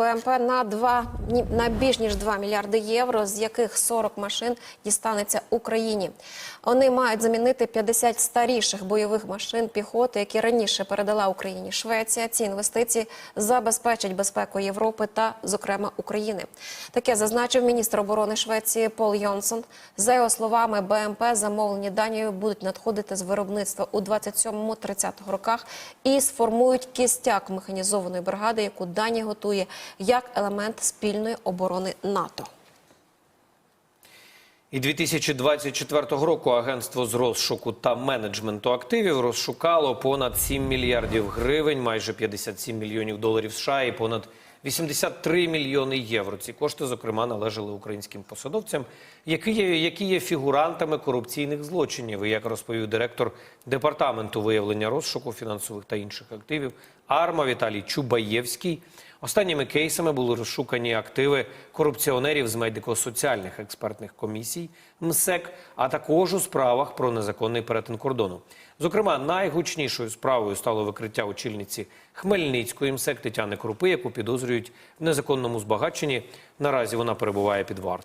БМП на два ні- на більш ніж 2 мільярди євро, з яких 40 машин дістанеться Україні. Вони мають замінити 50 старіших бойових машин піхоти, які раніше передала Україні Швеція. Ці інвестиції забезпечать безпеку Європи та, зокрема, України. Таке зазначив міністр оборони Швеції Пол Йонсон. За його словами, БМП замовлені Данією будуть надходити з виробництва у 27-30 роках і сформують кістяк механізованої бригади, яку Данія готує як елемент спільної оборони НАТО. І 2024 року агентство з розшуку та менеджменту активів розшукало понад 7 мільярдів гривень, майже 57 мільйонів доларів США і понад 83 мільйони євро. Ці кошти, зокрема, належали українським посадовцям, які є, які є фігурантами корупційних злочинів. І як розповів директор департаменту виявлення розшуку фінансових та інших активів АРМА Віталій Чубаєвський. Останніми кейсами були розшукані активи корупціонерів з медико-соціальних експертних комісій МСЕК, а також у справах про незаконний перетин кордону. Зокрема, найгучнішою справою стало викриття очільниці Хмельницької МСЕК Тетяни Крупи, яку підозрюють в незаконному збагаченні. Наразі вона перебуває під вартою.